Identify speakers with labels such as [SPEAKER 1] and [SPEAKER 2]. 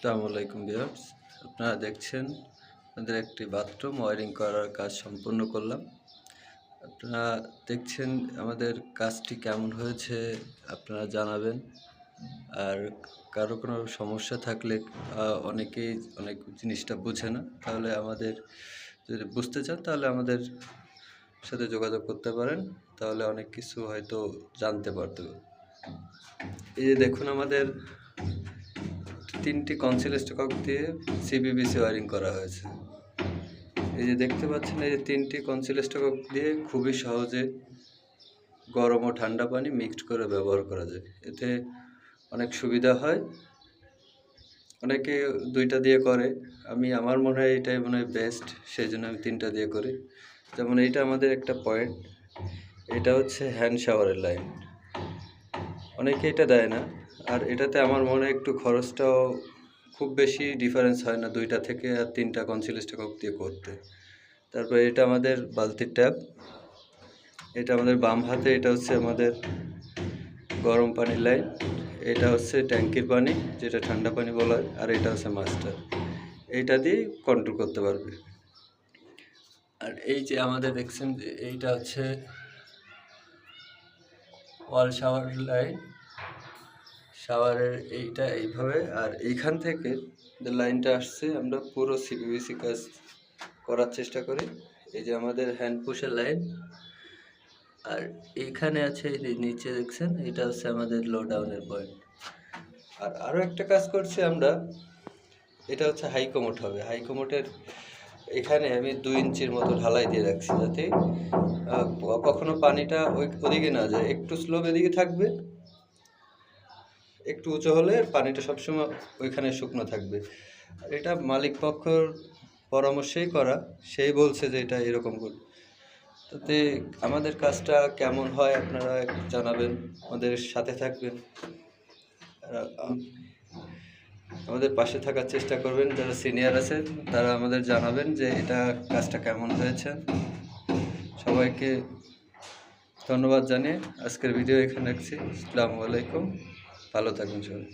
[SPEAKER 1] আসসালামু আলাইকুম বিয়ার্স আপনারা দেখছেন আমাদের একটি বাথরুম, ওয়ারিং করার কাজ সম্পূর্ণ করলাম। আপনারা দেখছেন আমাদের কাজটি কেমন হয়েছে, আপনারা জানাবেন। আর কারও কোনো সমস্যা থাকলে অনেকেই অনেক জিনিসটা বুঝে না। তাহলে আমাদের যদি বুঝতে চান, তাহলে আমাদের সাথে যোগাযোগ করতে পারেন। তাহলে অনেক কিছু হয়তো জানতে পারতে। এই যে দেখুন আমাদের তিনটি কনসিল স্টক দিয়ে সিবিবিসি ওয়ারিং করা হয়েছে। এই যে দেখতে পাচ্ছেন, এই যে তিনটি কনসিল স্টক দিয়ে খুবই সহজে গরম ও ঠান্ডা পানি মিক্সড করে ব্যবহার করা যায়। এতে অনেক সুবিধা হয়। অনেকে দুইটা দিয়ে করে। আমি, আমার মনে হয় এটাই মনে হয় বেস্ট সেই জন্য আমি তিনটা দিয়ে করি। যেমন এইটা আমাদের একটা পয়েন্ট এটা হচ্ছে হ্যান্ড শাওয়ারের লাইন অনেকে এটা দেয় না। আর এটাতে আমার মনে একটু খরচটাও খুব বেশি ডিফারেন্স হয় না দুইটা থেকে আর তিনটা কনসিলিস্টক দিয়ে করতে। তারপরে এটা আমাদের বালতির ট্যাপ। এটা আমাদের বাম হাতে, এটা হচ্ছে আমাদের গরম পানির লাইন। এটা হচ্ছে ট্যাঙ্কির পানি, যেটা ঠান্ডা পানি বলা হয়, আর এটা হচ্ছে মাস্টার। এইটা দিয়ে কন্ট্রোল করতে পারবে। আর এই যে আমাদের দেখছেন এইটা হচ্ছে ওয়াল শাওয়ার লাইন শাওয়ারের এইটা এইভাবে, আর এইখান থেকে যে লাইনটা আসছে, আমরা পুরো সিপিবিসি কাজ করার চেষ্টা করি। এই যে আমাদের হ্যান্ড পুশের লাইন আর এইখানে আছে নিচে দেখছেন, এটা হচ্ছে আমাদের লো ডাউনের পয়েন্ট আর আরও একটা কাজ করছি আমরা, এটা হচ্ছে হাই কমোট হবে। হাই কমোটের এখানে আমি দুই ইঞ্চির মতো ঢালাই দিয়ে রাখছি যাতে কখনো পানিটা ওই ওদিকে না যায়, একটু স্লোপ এদিকে থাকবে একটু উঁচু হলে পানিটা সবসময় ওইখানে শুকনো থাকবে। এটা মালিক পক্ষর পরামর্শেই করা, সেই বলছে যে এটা এরকম করবে তাতে আমাদের কাজটা কেমন হয় আপনারা জানাবেন, আমাদের সাথে থাকবেন। আমাদের পাশে থাকার চেষ্টা করবেন, যারা সিনিয়র আছেন তারা আমাদের জানাবেন যে এটা কাজটা কেমন হয়েছে। সবাইকে ধন্যবাদ জানিয়ে আজকের ভিডিও এখানে রাখছি। আসসালামু আলাইকুম। ভালো থাকবেন সবাই।